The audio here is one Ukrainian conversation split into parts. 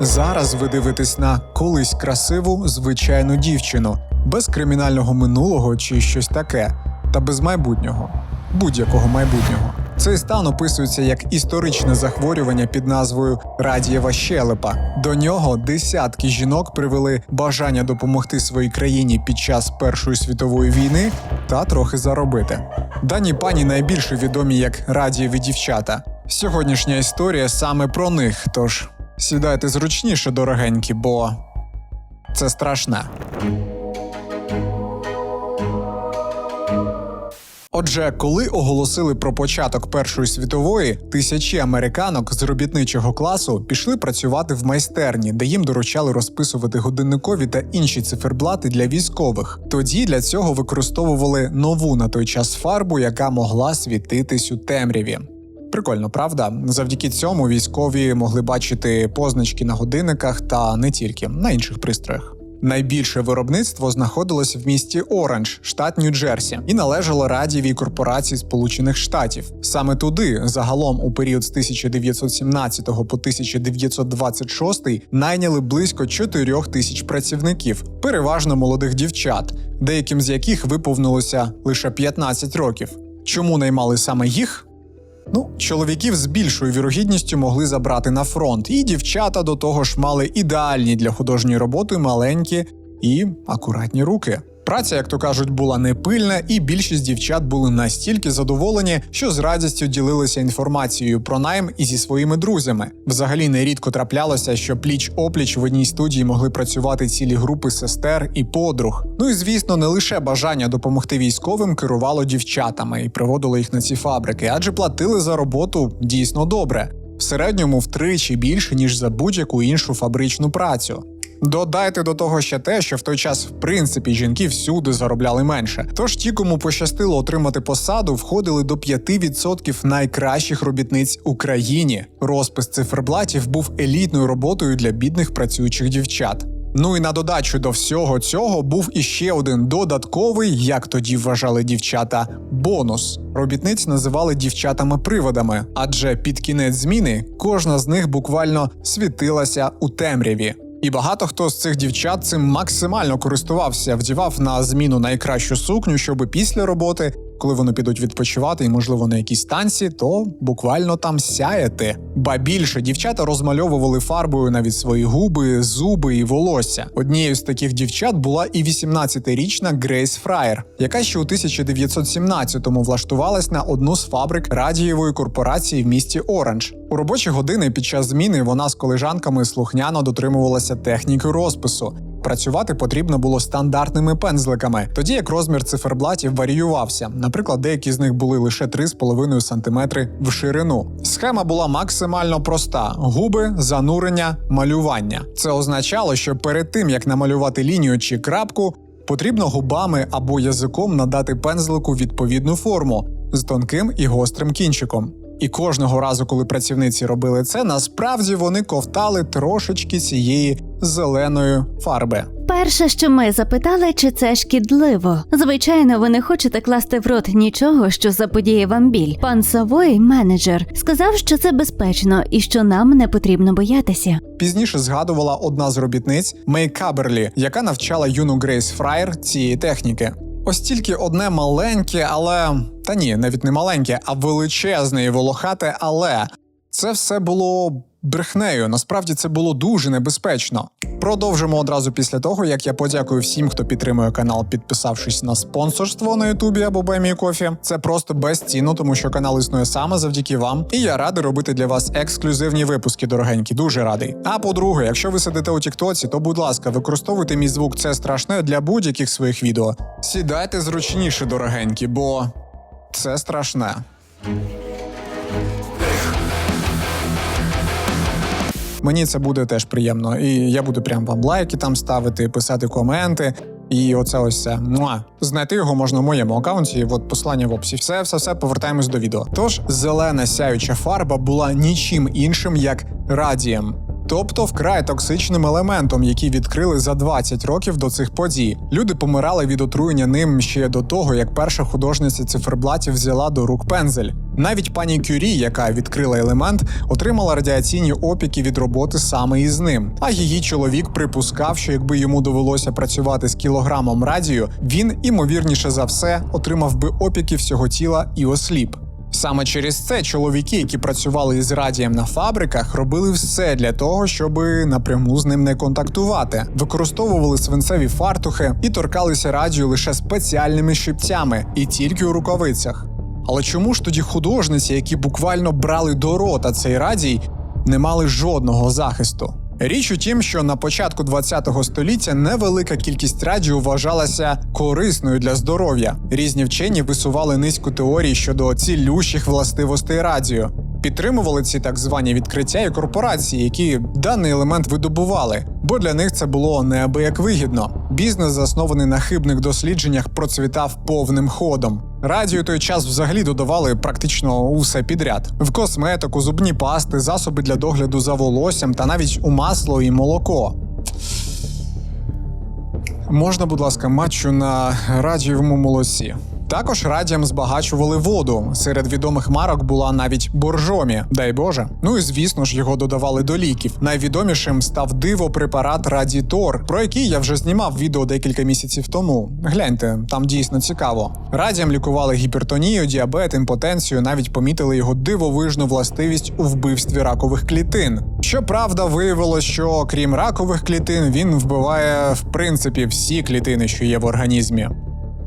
Зараз ви дивитесь на колись красиву звичайну дівчину, без кримінального минулого чи щось таке, та без майбутнього, будь-якого майбутнього. Цей стан описується як історичне захворювання під назвою Радієва щелепа. До нього десятки жінок привели бажання допомогти своїй країні під час Першої світової війни та трохи заробити. Дані пані найбільше відомі як Радієві дівчата. Сьогоднішня історія саме про них. Тож сідайте зручніше, дорогенькі, бо це страшне. Отже, коли оголосили про початок Першої світової, тисячі американок з робітничого класу пішли працювати в майстерні, де їм доручали розписувати годинникові та інші циферблати для військових. Тоді для цього використовували нову на той час фарбу, яка могла світитись у темряві. Прикольно, правда? Завдяки цьому військові могли бачити позначки на годинниках та не тільки на інших пристроях. Найбільше виробництво знаходилось в місті Оранж, штат Нью-Джерсі, і належало радієвій корпорації Сполучених Штатів. Саме туди, загалом у період з 1917 по 1926 найняли близько 4 тисяч працівників, переважно молодих дівчат, деяким з яких виповнилося лише 15 років. Чому наймали саме їх? Ну, чоловіків з більшою вірогідністю могли забрати на фронт, і дівчата до того ж мали ідеальні для художньої роботи маленькі і акуратні руки. Праця, як то кажуть, була непильна, і більшість дівчат були настільки задоволені, що з радістю ділилися інформацією про найм і зі своїми друзями. Взагалі нерідко траплялося, що пліч опліч в одній студії могли працювати цілі групи сестер і подруг. Ну і звісно, не лише бажання допомогти військовим керувало дівчатами і приводило їх на ці фабрики, адже платили за роботу дійсно добре. В середньому втричі більше ніж за будь-яку іншу фабричну працю. Додайте до того ще те, що в той час, в принципі, жінки всюди заробляли менше. Тож ті, кому пощастило отримати посаду, входили до 5% найкращих робітниць у країні. Розпис циферблатів був елітною роботою для бідних працюючих дівчат. Ну і на додачу до всього цього був іще один додатковий, як тоді вважали дівчата, бонус. Робітниць називали дівчатами-приводами, адже під кінець зміни кожна з них буквально світилася у темряві. І багато хто з цих дівчат цим максимально користувався, вдівав на зміну найкращу сукню, щоби після роботи, коли вони підуть відпочивати і, можливо, на якісь танці, то буквально там сяяти. Ба більше дівчата розмальовували фарбою навіть свої губи, зуби і волосся. Однією з таких дівчат була і 18-річна Грейс Фраєр, яка ще у 1917-му влаштувалась на одну з фабрик радієвої корпорації в місті Оранж. У робочі години під час зміни вона з колежанками слухняно дотримувалася техніки розпису. Працювати потрібно було стандартними пензликами, тоді як розмір циферблатів варіювався. Наприклад, деякі з них були лише 3,5 см в ширину. Схема була максимально проста: губи, занурення, малювання. Це означало, що перед тим як намалювати лінію чи крапку, потрібно губами або язиком надати пензлику відповідну форму з тонким і гострим кінчиком. І кожного разу, коли працівниці робили це, насправді вони ковтали трошечки цієї зеленої фарби. Перше, що ми запитали, чи це шкідливо. Звичайно, ви не хочете класти в рот нічого, що заподіє вам біль. Пан Савой, менеджер, сказав, що це безпечно і що нам не потрібно боятися. Пізніше згадувала одна з робітниць Мей Каберлі, яка навчала юну Грейс Фраєр цієї техніки. Ось тільки одне маленьке, але та ні, навіть не маленьке, а величезне і волохате, але це все було брехнею. Насправді це було дуже небезпечно. Продовжимо одразу після того, як я подякую всім, хто підтримує канал, підписавшись на спонсорство на Ютубі або Бемі Кофі. Це просто безцінно, тому що канал існує саме завдяки вам. І я радий робити для вас ексклюзивні випуски, дорогенькі. Дуже радий. А по-друге, якщо ви сидите у Тіктоці, то будь ласка, використовуйте мій звук. Це страшне для будь-яких своїх відео. Сідайте зручніше, дорогенькі, бо це страшне. Мені це буде теж приємно, і я буду прям вам лайки там ставити, писати коменти. І оце ось все. Муа. Знайти його можна в моєму аккаунті. От посилання в описі. Все, все, все, повертаємось до відео. Тож зелена сяюча фарба була нічим іншим як радієм. Тобто вкрай токсичним елементом, який відкрили за 20 років до цих подій. Люди помирали від отруєння ним ще до того, як перша художниця циферблатів взяла до рук пензель. Навіть пані Кюрі, яка відкрила елемент, отримала радіаційні опіки від роботи саме із ним. А її чоловік припускав, що якби йому довелося працювати з кілограмом радію, він імовірніше за все отримав би опіки всього тіла і осліп. Саме через це чоловіки, які працювали із радієм на фабриках, робили все для того, щоб напряму з ним не контактувати, використовували свинцеві фартухи і торкалися радію лише спеціальними щипцями і тільки у рукавицях. Але чому ж тоді художниці, які буквально брали до рота цей радій, не мали жодного захисту? Річ у тім, що на початку ХХ століття невелика кількість радіо вважалася корисною для здоров'я. Різні вчені висували низку теорій щодо цілющих властивостей радіо. Підтримували ці так звані відкриття і корпорації, які даний елемент видобували, бо для них це було неабияк вигідно. Бізнес, заснований на хибних дослідженнях, процвітав повним ходом. Радію той час взагалі додавали практично усе підряд: в косметику, зубні пасти, засоби для догляду за волоссям та навіть у масло і молоко. Можна, будь ласка, матчу на радієвому молоці. Також радієм збагачували воду. Серед відомих марок була навіть боржомі, дай Боже. Ну і звісно ж його додавали до ліків. Найвідомішим став диво-препарат Радітор, про який я вже знімав відео декілька місяців тому. Гляньте, там дійсно цікаво. Радієм лікували гіпертонію, діабет, імпотенцію, навіть помітили його дивовижну властивість у вбивстві ракових клітин. Щоправда, виявилось, що крім ракових клітин, він вбиває в принципі всі клітини, що є в організмі.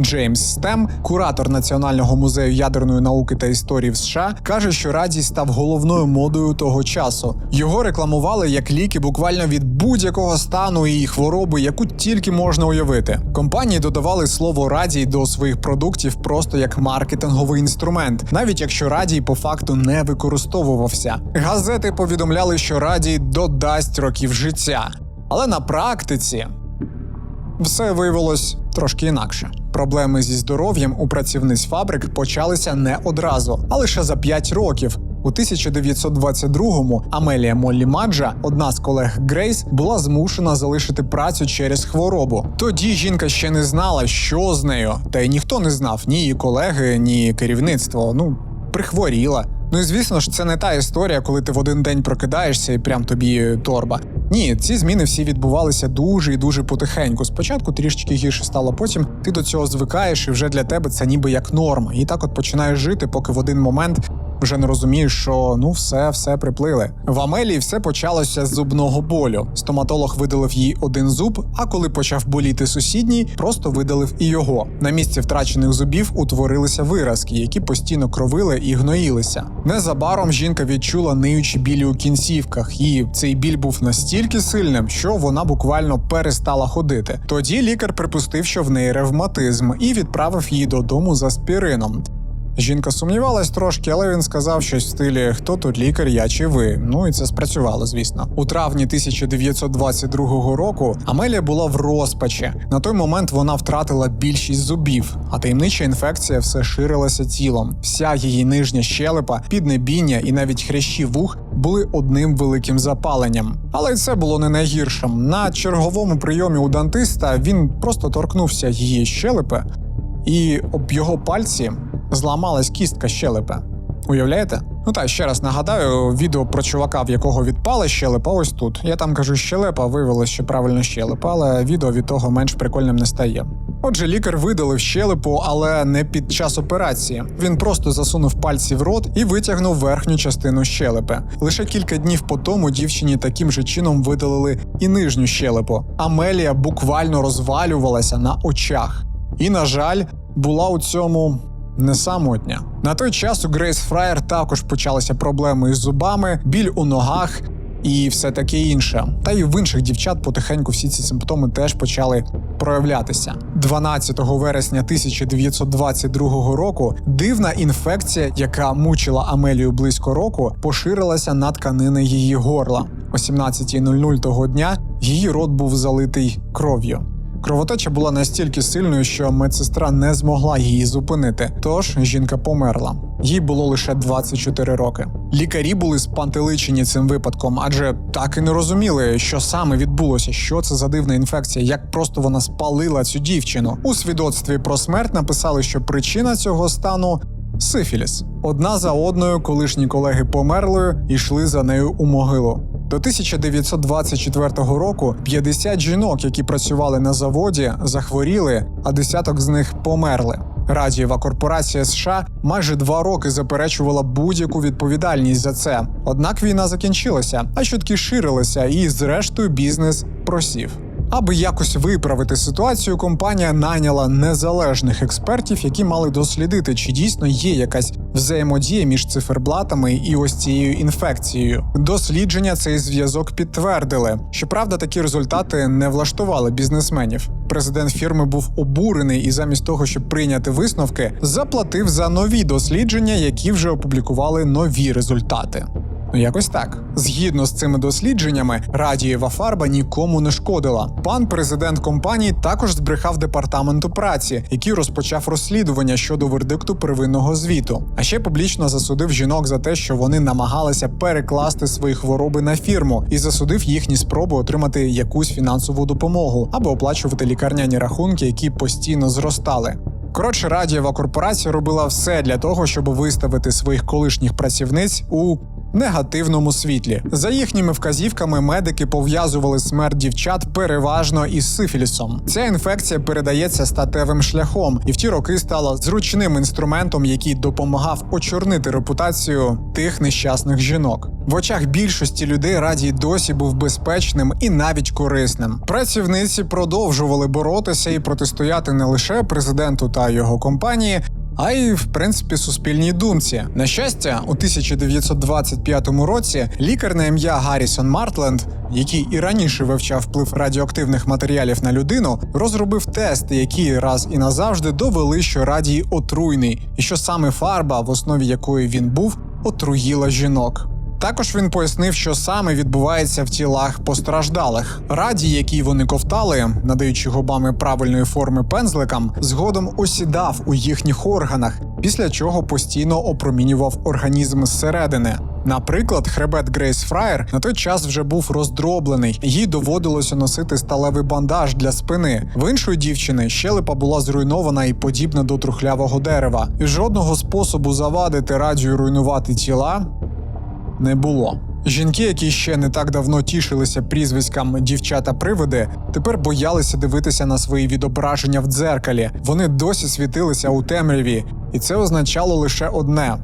Джеймс Стем, куратор Національного музею ядерної науки та історії в США, каже, що радій став головною модою того часу. Його рекламували як ліки буквально від будь-якого стану і хвороби, яку тільки можна уявити. Компанії додавали слово радій до своїх продуктів просто як маркетинговий інструмент, навіть якщо радій по факту не використовувався. Газети повідомляли, що радій додасть років життя. Але на практиці все виявилось трошки інакше. Проблеми зі здоров'ям у працівниць фабрик почалися не одразу, а лише за 5 років. У 1922-му Амелія Моллі Маджа, одна з колег Грейс, була змушена залишити працю через хворобу. Тоді жінка ще не знала, що з нею, та й ніхто не знав ні її колеги, ні керівництво. Ну прихворіла. Ну і звісно ж, це не та історія, коли ти в один день прокидаєшся і прям тобі торба. Ні, ці зміни всі відбувалися дуже і дуже потихеньку. Спочатку трішечки гірше стало, потім ти до цього звикаєш, і вже для тебе це ніби як норма. І так от починаєш жити, поки в один момент вже не розумієш, що ну все, все приплили. В Амелії все почалося з зубного болю. Стоматолог видалив їй один зуб, а коли почав боліти сусідній, просто видалив і його. На місці втрачених зубів утворилися виразки, які постійно кровили і гноїлися. Незабаром жінка відчула ниючі білі у кінцівках, і цей біль був настільки сильним, що вона буквально перестала ходити. Тоді лікар припустив, що в неї ревматизм, і відправив її додому за спірином. Жінка сумнівалась трошки, але він сказав щось в стилі Хто тут лікар, я чи ви? Ну і це спрацювало, звісно. У травні 1922 року Амелія була в розпачі. На той момент вона втратила більшість зубів, а таємнича інфекція все ширилася тілом. Вся її нижня щелепа, піднебіння і навіть хрящі вух були одним великим запаленням. Але це було не найгіршим. На черговому прийомі у дантиста він просто торкнувся її щелепи, і об його пальці зламалась кістка щелепи. Уявляєте? Ну так, ще раз нагадаю, відео про чувака, в якого відпала щелепа, ось тут. Я там кажу щелепа, виявилось, що правильно щелепа, але відео від того менш прикольним не стає. Отже, лікар видалив щелепу, але не під час операції. Він просто засунув пальці в рот і витягнув верхню частину щелепи. Лише кілька днів по тому дівчині таким же чином видалили і нижню щелепу. Амелія буквально розвалювалася на очах. І, на жаль, була у цьому не самотня. На той час у Грейс Фраєр також почалися проблеми із зубами, біль у ногах і все таке інше. Та й в інших дівчат потихеньку всі ці симптоми теж почали проявлятися. 12 вересня 1922 року дивна інфекція, яка мучила Амелію близько року, поширилася на тканини її горла. О 17.00 того дня її рот був залитий кров'ю. Кровотеча була настільки сильною, що медсестра не змогла її зупинити. Тож жінка померла. Їй було лише 24 роки. Лікарі були спантеличені цим випадком, адже так і не розуміли, що саме відбулося, що це за дивна інфекція, як просто вона спалила цю дівчину. У свідоцтві про смерть написали, що причина цього стану сифіліс. Одна за одною колишні колеги померли і йшли за нею у могилу. До 1924 року 50 жінок, які працювали на заводі, захворіли, а десяток з них померли. Радієва корпорація США майже два роки заперечувала будь-яку відповідальність за це. Однак війна закінчилася, а чутки ширилися, і зрештою бізнес просів. Аби якось виправити ситуацію, компанія найняла незалежних експертів, які мали дослідити, чи дійсно є якась взаємодія між циферблатами і ось цією інфекцією. Дослідження цей зв'язок підтвердили. Щоправда, такі результати не влаштували бізнесменів. Президент фірми був обурений і замість того, щоб прийняти висновки, заплатив за нові дослідження, які вже опублікували нові результати. Ну, якось так. Згідно з цими дослідженнями, радієва фарба нікому не шкодила. Пан президент компанії також збрехав департаменту праці, який розпочав розслідування щодо вердикту первинного звіту. А ще публічно засудив жінок за те, що вони намагалися перекласти свої хвороби на фірму, і засудив їхні спроби отримати якусь фінансову допомогу або оплачувати лікарняні рахунки, які постійно зростали. Коротше, радієва корпорація робила все для того, щоб виставити своїх колишніх працівниць у негативному світлі. За їхніми вказівками, медики пов'язували смерть дівчат переважно із сифілісом. Ця інфекція передається статевим шляхом, і в ті роки стала зручним інструментом, який допомагав очорнити репутацію тих нещасних жінок. В очах більшості людей радій досі був безпечним і навіть корисним. Працівниці продовжували боротися і протистояти не лише президенту та його компанії, а й в принципі суспільній думці. На щастя, у 1925 році лікар на ім'я Гаррісон Мартленд, який і раніше вивчав вплив радіоактивних матеріалів на людину, розробив тести, які раз і назавжди довели, що радій отруйний, і що саме фарба, в основі якої він був, отруїла жінок. Також він пояснив, що саме відбувається в тілах постраждалих. Радій, який вони ковтали, надаючи губами правильної форми пензликам, згодом осідав у їхніх органах, після чого постійно опромінював організм зсередини. Наприклад, хребет Грейс Фраєр на той час вже був роздроблений, їй доводилося носити сталевий бандаж для спини. В іншої дівчини щелепа була зруйнована і подібна до трухлявого дерева. І жодного способу завадити радію руйнувати тіла не було. Жінки, які ще не так давно тішилися прізвиськам дівчата-привиди, тепер боялися дивитися на свої відображення в дзеркалі. Вони досі світилися у темряві, і це означало лише одне: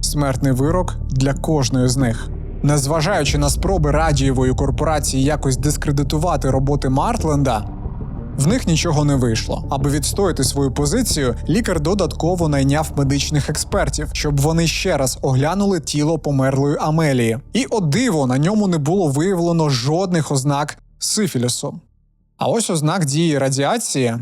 смертний вирок для кожної з них. Незважаючи на спроби радієвої корпорації якось дискредитувати роботи Мартленда, в них нічого не вийшло. Аби відстояти свою позицію, лікар додатково найняв медичних експертів, щоб вони ще раз оглянули тіло померлої Амелії. І о диво на ньому не було виявлено жодних ознак сифілісу. А ось ознак дії радіації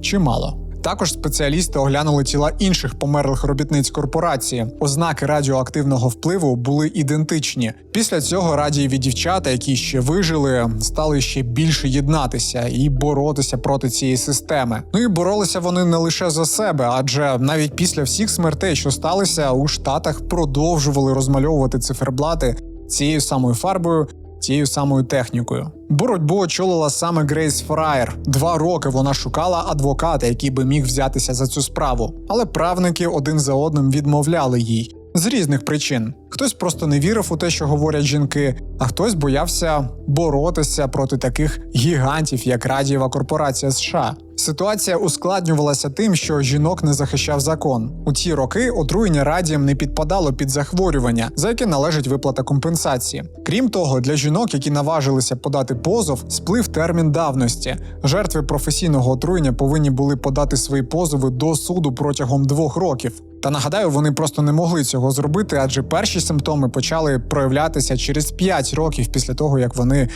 чимало. Також спеціалісти оглянули тіла інших померлих робітниць корпорації. Ознаки радіоактивного впливу були ідентичні. Після цього радієві дівчата, які ще вижили, стали ще більше єднатися і боротися проти цієї системи. Ну і боролися вони не лише за себе, адже навіть після всіх смертей, що сталися, у штатах продовжували розмальовувати циферблати цією самою фарбою. Тією самою технікою боротьбу очолила саме Грейс Фраєр. Два роки вона шукала адвоката, який би міг взятися за цю справу, але правники один за одним відмовляли їй з різних причин. Хтось просто не вірив у те, що говорять жінки, а хтось боявся боротися проти таких гігантів, як Радієва корпорація США. Ситуація ускладнювалася тим, що жінок не захищав закон. У ті роки отруєння радієм не підпадало під захворювання, за яке належить виплата компенсації. Крім того, для жінок, які наважилися подати позов, сплив термін давності. Жертви професійного отруєння повинні були подати свої позови до суду протягом двох років. Та нагадаю, вони просто не могли цього зробити, адже перші симптоми почали проявлятися через 5 років після того, як вони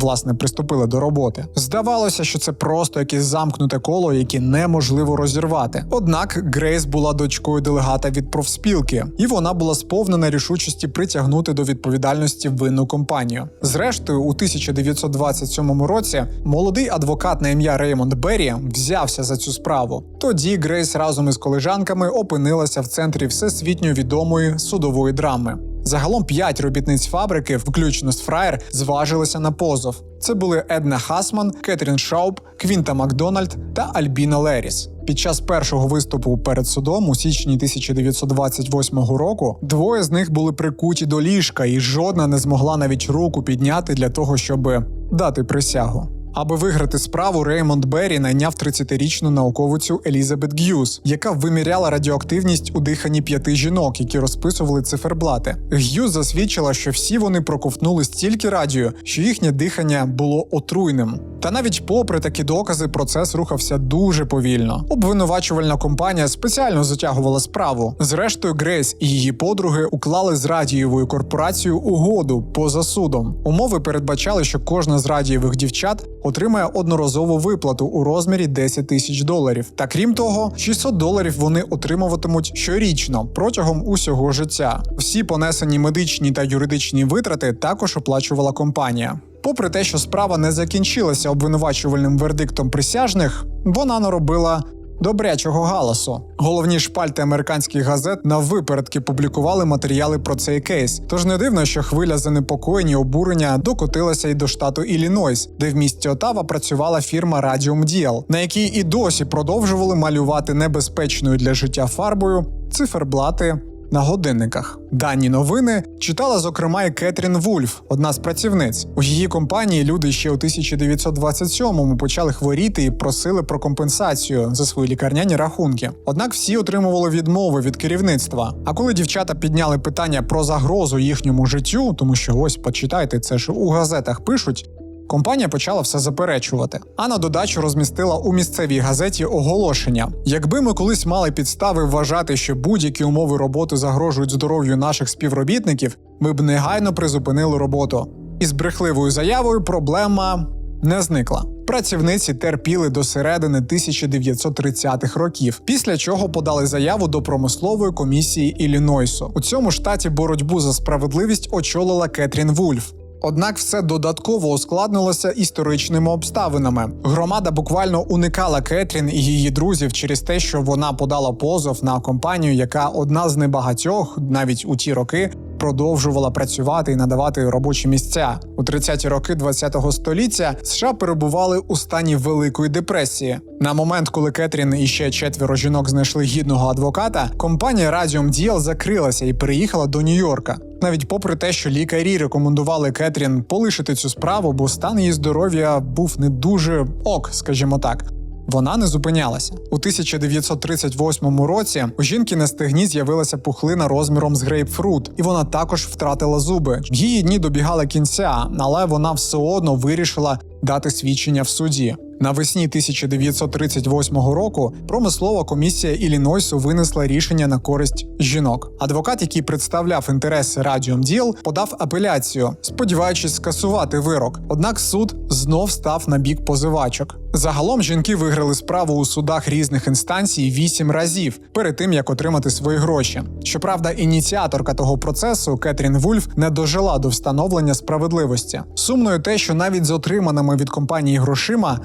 власне приступили до роботи. Здавалося, що це просто якесь замкнуте коло, яке неможливо розірвати. Однак Грейс була дочкою делегата від профспілки, і вона була сповнена рішучості притягнути до відповідальності винну компанію. Зрештою, у 1927 році молодий адвокат на ім'я Реймонд Беррі взявся за цю справу. Тоді Грейс разом із колежанками опинилася в центрі всесвітньо відомої судової драми. Загалом п'ять робітниць фабрики, включно з Фраєр, зважилися на позов. Це були Една Хасман, Кетрін Шауб, Квінта Макдональд та Альбіна Леріс. Під час першого виступу перед судом у січні 1928 року двоє з них були прикуті до ліжка, і жодна не змогла навіть руку підняти для того, щоб дати присягу. Аби виграти справу, Реймонд Беррі найняв 30-річну науковицю Елізабет Г'юз, яка виміряла радіоактивність у диханні п'яти жінок, які розписували циферблати. Г'юз засвідчила, що всі вони проковтнули стільки радіо, що їхнє дихання було отруйним. Та навіть попри такі докази, процес рухався дуже повільно. Обвинувачувальна компанія спеціально затягувала справу. Зрештою, Грейс і її подруги уклали з радієвою корпорацією угоду поза судом. Умови передбачали, що кожна з радієвих дівчат отримає одноразову виплату у розмірі 10 тисяч доларів. Та крім того, 600 доларів вони отримуватимуть щорічно протягом усього життя. Всі понесені медичні та юридичні витрати також оплачувала компанія. Попри те, що справа не закінчилася обвинувачувальним вердиктом присяжних, вона наробила добрячого галасу. Головні шпальти американських газет на випередки публікували матеріали про цей кейс. Тож не дивно, що хвиля занепокоєння обурення докотилася і до штату Іллінойс, де в місті Отава працювала фірма Radium Deal, на якій і досі продовжували малювати небезпечною для життя фарбою циферблати на годинниках. Дані новини читала зокрема і Кетрін Вульф, одна з працівниць. У її компанії люди ще у 1927-му почали хворіти і просили про компенсацію за свої лікарняні рахунки. Однак всі отримували відмови від керівництва. А коли дівчата підняли питання про загрозу їхньому життю, тому що ось почитайте, це ж у газетах пишуть. Компанія почала все заперечувати, а на додачу розмістила у місцевій газеті оголошення: якби ми колись мали підстави вважати, що будь-які умови роботи загрожують здоров'ю наших співробітників, ми б негайно призупинили роботу. Із брехливою заявою проблема не зникла. Працівниці терпіли до середини 1930-х років, після чого подали заяву до промислової комісії Іллінойсу. У цьому штаті боротьбу за справедливість очолила Кетрін Вульф. Однак все додатково ускладнилося історичними обставинами. Громада буквально уникала Кетрін і її друзів через те, що вона подала позов на компанію, яка одна з небагатьох, навіть у ті роки, продовжувала працювати і надавати робочі місця. У 30-ті роки ХХ століття США перебували у стані великої депресії. На момент, коли Кетрін і ще четверо жінок знайшли гідного адвоката, компанія Radium Deal закрилася і переїхала до Нью-Йорка. Навіть попри те, що лікарі рекомендували Кетрін полишити цю справу, бо стан її здоров'я був не дуже ок, скажімо так. Вона не зупинялася у 1938 році. У жінки на стегні з'явилася пухлина розміром з грейпфрут, і вона також втратила зуби. Її дні добігали кінця, але вона все одно вирішила дати свідчення в суді. Навесні 1938 року промислова комісія Іллінойсу винесла рішення на користь жінок. Адвокат, який представляв інтереси Radium Deal, подав апеляцію, сподіваючись скасувати вирок. Однак суд знов став на бік позивачок. Загалом жінки виграли справу у судах різних інстанцій вісім разів перед тим як отримати свої гроші. Щоправда, ініціаторка того процесу Кетрін Вульф не дожила до встановлення справедливості. Сумною те, що навіть з отриманими від компанії грошима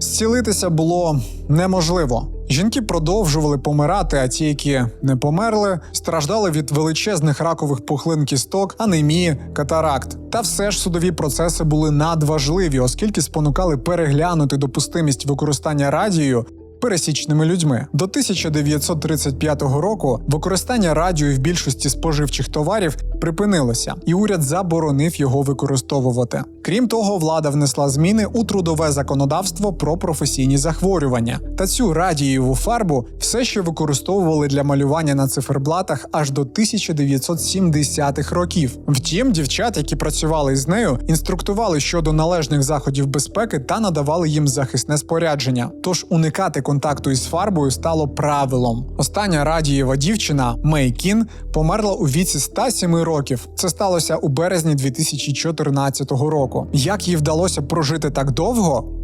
Зцілитися було неможливо. Жінки продовжували помирати, а ті, які не померли, страждали від величезних ракових пухлин кісток, анемії, катаракт. Та все ж судові процеси були надважливі, оскільки спонукали переглянути допустимість використання радією пересічними людьми. До 1935 року використання радіо в більшості споживчих товарів припинилося, і уряд заборонив його використовувати. Крім того, влада внесла зміни у трудове законодавство про професійні захворювання. Та цю радієву фарбу все ще використовували для малювання на циферблатах аж до 1970-х років. Втім, дівчат, які працювали з нею, інструктували щодо належних заходів безпеки та надавали їм захисне спорядження. Тож уникати контакту із фарбою стало правилом. Остання радієва дівчина Мей Кін померла у віці 107 років. Це сталося у березні 2014 року. Як їй вдалося прожити так довго?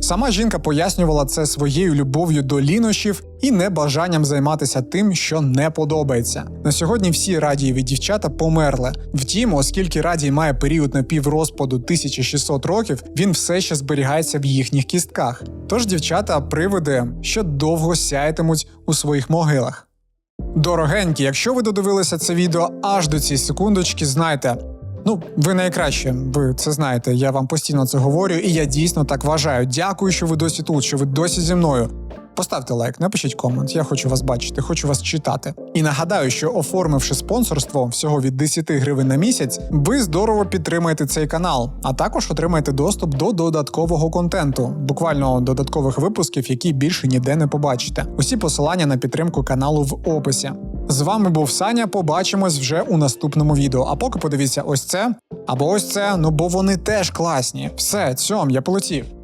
Сама жінка пояснювала це своєю любов'ю до лінощів і небажанням займатися тим, що не подобається. На сьогодні всі радієві дівчата померли. Втім, оскільки радій має період напіврозпаду 1600 років, він все ще зберігається в їхніх кістках. Тож дівчата привиди, що довго сяятимуть у своїх могилах. Дорогенькі, якщо ви додивилися це відео аж до цієї секундочки, знайте. Ну, ви найкраще, ви це знаєте. Я вам постійно це говорю, і я дійсно так вважаю. Дякую, що ви досі тут, що ви досі зі мною. Поставте лайк, напишіть комент. Я хочу вас бачити, хочу вас читати. І нагадаю, що оформивши спонсорство всього від 10 гривень на місяць, ви здорово підтримаєте цей канал, а також отримаєте доступ до додаткового контенту, буквально додаткових випусків, які більше ніде не побачите. Усі посилання на підтримку каналу в описі. З вами був Саня. Побачимось вже у наступному відео. А поки подивіться ось це або ось це, ну бо вони теж класні. Все, цьом, я полетів.